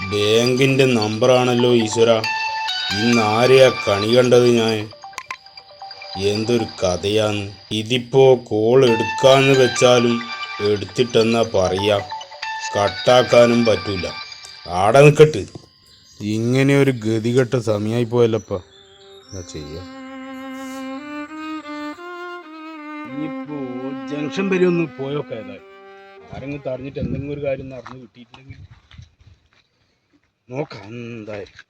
ബാങ്കിന്റെ നമ്പറാണല്ലോ ഈശ്വര. ഇന്ന് ആരെയാ കണി കണ്ടത് ഞാൻ? എന്തൊരു കഥയാന്ന് ഇതിപ്പോ കോൾ എടുക്കാന്ന് വെച്ചാലും എടുത്തിട്ടെന്നാ പറയാ. കട്ടാക്കാനും പറ്റൂല. ആടെ നിൽക്കട്ട് ഇങ്ങനെ ഒരു ഗതികെട്ട സമയമായി പോയല്ലപ്പ. എന്താ ചെയ്യാ? ജംഗ്ഷൻ വരെ ഒന്ന് പോയോക്കെ ആരെങ്കിലും തടഞ്ഞിട്ട് എന്തെങ്കിലും ഒരു കാര്യം നടന്നു കിട്ടിയിട്ടില്ലെങ്കിൽ നോക്കാം എന്തായാലും.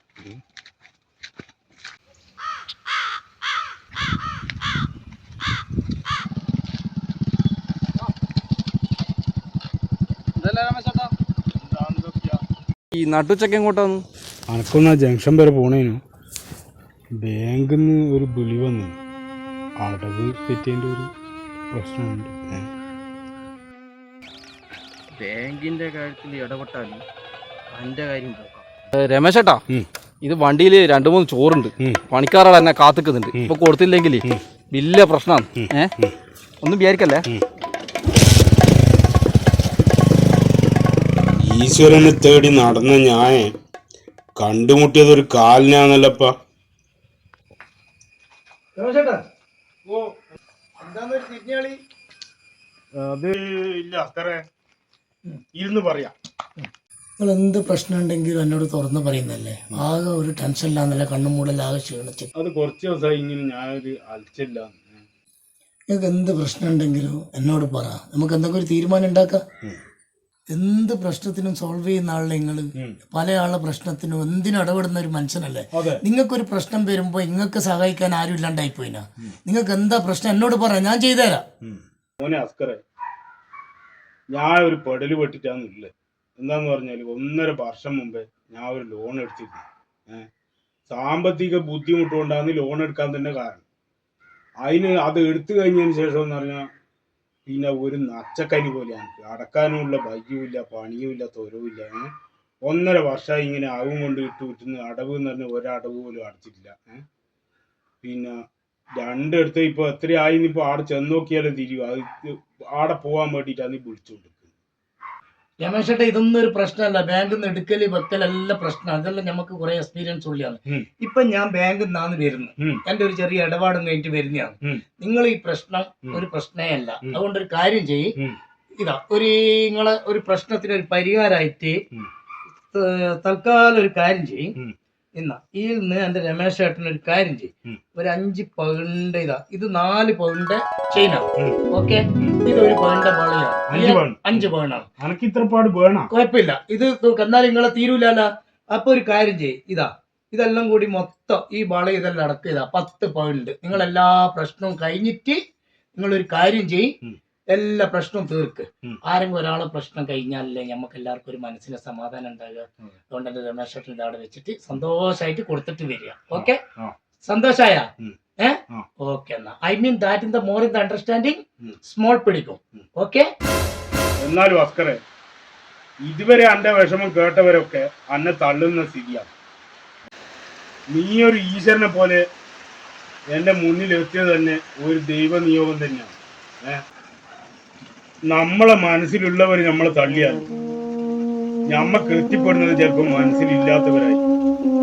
ഈ നട്ടുച്ചക്ക് എങ്ങോട്ടാന്ന്? അനക്കൊന്ന് ആ ജംഗ്ഷൻ വരെ പോണേനു. ബാങ്കിൽ നിന്ന് ഒരു വിളി വന്നു. അടവ് തെറ്റേന്റെ ഒരു പ്രശ്നമുണ്ട്. ബാങ്കിന്റെ ബാങ്കിന്റെ കാര്യത്തിൽ ഇടപെട്ടാലും എന്റെ കാര്യം പോക്കാം രമേശേട്ടാ. ഇത് വണ്ടിയിൽ രണ്ടു മൂന്ന് ചോറുണ്ട്. ഉം. പണിക്കാരാണ് എന്നെ കാത്തുക്കുന്നുണ്ട്. ഇപ്പൊ കൊടുത്തില്ലെങ്കിൽ വലിയ പ്രശ്നമാണ് ഏ? ഒന്നും വിചാരിക്കല്ലേ? ഈശ്വരനെ തേടി നടന്ന ഞാൻ കണ്ടുമുട്ടിയത് ഒരു കാലിനാന്നല്ലപ്പ അത് ഇല്ല അത്ര. ഇരുന്ന് പറയാം. നിങ്ങൾ എന്ത് പ്രശ്നം ഉണ്ടെങ്കിലും എന്നോട് തുറന്ന് പറയുന്നല്ലേ ആകെ ഒരു ടെൻഷൻ ഇല്ലാന്നല്ല കണ്ണും ആകെ ക്ഷീണിച്ച്. അത് കുറച്ച് ദിവസമായി ഇങ്ങനെ ഞാനൊരു അലച്ചില്ല. നിങ്ങൾക്ക് എന്ത് പ്രശ്നം ഉണ്ടെങ്കിലും എന്നോട് പറ. നമുക്ക് എന്തെങ്കിലും ഒരു തീരുമാനം ഉണ്ടാക്കാം. എന്ത് പ്രശ്നത്തിനും സോൾവ് ചെയ്യുന്ന ആളെ നിങ്ങൾ പല ആളുടെ പ്രശ്നത്തിനും എന്തിനും ഇടപെടുന്ന ഒരു മനുഷ്യനല്ലേ. നിങ്ങൾക്കൊരു പ്രശ്നം വരുമ്പോൾ നിങ്ങൾക്ക് സഹായിക്കാൻ ആരും ഇല്ലാണ്ടായി പോയിനാ നിങ്ങൾക്ക് എന്താ പ്രശ്നം? എന്നോട് പറ ഞാൻ ചെയ്തുതരാം. ഞാൻ ഒരു പെടൽ പെട്ടിട്ടാണ് ഉള്ളത് എന്താന്ന് പറഞ്ഞാൽ ഒന്നര വർഷം മുമ്പേ ഞാൻ ഒരു ലോൺ എടുത്തിരുന്നു. സാമ്പത്തിക ബുദ്ധിമുട്ട് കൊണ്ടാണ് ലോൺ എടുക്കാൻ തന്നെ കാരണം. അതിന് അത് എടുത്തു കഴിഞ്ഞതിന് ശേഷം എന്ന് പറഞ്ഞാൽ പിന്നെ ഒരു നച്ചക്കനി പോലെയാണ്. അടക്കാനുള്ള ഭയ്യവുമില്ല പണിയുമില്ല തൊരവുമില്ല ഒന്നര വർഷം ഇങ്ങനെ ആവും കൊണ്ട് ഇട്ട് വിട്ടുന്ന അടവ് എന്ന് പറഞ്ഞാൽ ഒരടവ് പോലും അടച്ചിട്ടില്ല. പിന്നെ രണ്ടിടത്ത് ഇപ്പൊ എത്രയായി ഇപ്പൊ ആടെ ചെന്ന് നോക്കിയാലേ തിരിയും. അത് ആടെ പോവാൻ വേണ്ടിയിട്ടാണ് വിളിച്ചുകൊണ്ടിരിക്കുന്നത് രമേശേട്ടാ ഇതൊന്നും ഒരു പ്രശ്നമല്ല. ബാങ്കിൽ നിന്ന് എടുക്കൽ വെക്കലെല്ലാം പ്രശ്നം അതെല്ലാം നമുക്ക് കുറെ എക്സ്പീരിയൻസ് ഉള്ളതാണ്. ഇപ്പൊ ഞാൻ ബാങ്കിൽ നിന്നാണ് വരുന്നത്. ഉം. എന്റെ ഒരു ചെറിയ ഇടപാടും കഴിഞ്ഞിട്ട് വരുന്നതാണ്. നിങ്ങൾ ഈ പ്രശ്നം ഒരു പ്രശ്നമേ അല്ല അതുകൊണ്ട് ഒരു കാര്യം ചെയ്യ്. ഇതാ ഒരു നിങ്ങളെ ഒരു പ്രശ്നത്തിന് ഒരു പരിഹാരമായിട്ട് തൽക്കാലം ഒരു കാര്യം ചെയ്യും. ഉം. ഇന്ന ഈ നിന്ന് എന്റെ രമേശ് ചേട്ടൻ ഒരു കാര്യം ചെയ്യും. ഒരു അഞ്ച് പൗണ്ട് ഇതാ. ഇത് നാല് പൗണ്ട് ചെയിനാണ്. ഓക്കെ? ഇത് ഒരു പൗണ്ട് വളയാണ് അഞ്ച് പൗണ്ട്. അഞ്ച് പൗണ്ടാണ് അനക്ക് ഇത്ര പാട് വേണം? കുഴപ്പമില്ല ഇത് എന്നാലും നിങ്ങളെ തീരൂലല്ല. അപ്പൊ ഒരു കാര്യം ചെയ്യ്. ഇതാ. ഇതെല്ലാം കൂടി മൊത്തം ഈ വള ഇതെല്ലാം അടക്കം ഇതാ പത്ത് പൗണ്ട്. നിങ്ങൾ എല്ലാ പ്രശ്നവും കഴിഞ്ഞിട്ട് നിങ്ങൾ ഒരു കാര്യം ചെയ്യ്. എല്ലാ പ്രശ്നവും തീർക്ക്. ആരെങ്കിലും ഒരാളെ പ്രശ്നം കഴിഞ്ഞാലല്ലേ നമുക്ക് എല്ലാവർക്കും ഒരു മനസ്സിന് സമാധാനം ഉണ്ടാകുക അതുകൊണ്ട് എന്റെ രമേശ് ചേട്ടൻ അവിടെ വെച്ചിട്ട് സന്തോഷമായിട്ട് കൊടുത്തിട്ട് വരിക. ഓക്കെ. സന്തോഷായ. ഏ? ഓക്കെ എന്നാ. I mean that in the more in the understanding small പിടിക്കും. ഓക്കെ? എന്നാലും അസ്കറെ ഇതുവരെ അന്റെ വിഷമം കേട്ടവരൊക്കെ അന്നെ തള്ളുന്ന സ്ഥിതിയാണ്. നീ ഒരു ഈശ്വരനെ പോലെ എന്റെ മുന്നിൽ എത്തിയത് തന്നെ ഒരു ദൈവ നിയോഗം തന്നെയാണ്. ഏ? നമ്മളെ മനസ്സിലുള്ളവർ നമ്മളെ തള്ളിയാൽ നമ്മ കൃത്യപ്പെടുന്നത് ചിലപ്പോൾ മനസ്സിലില്ലാത്തവരായി.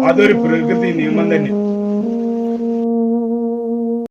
അതൊരു പ്രകൃതി നിയമം തന്നെ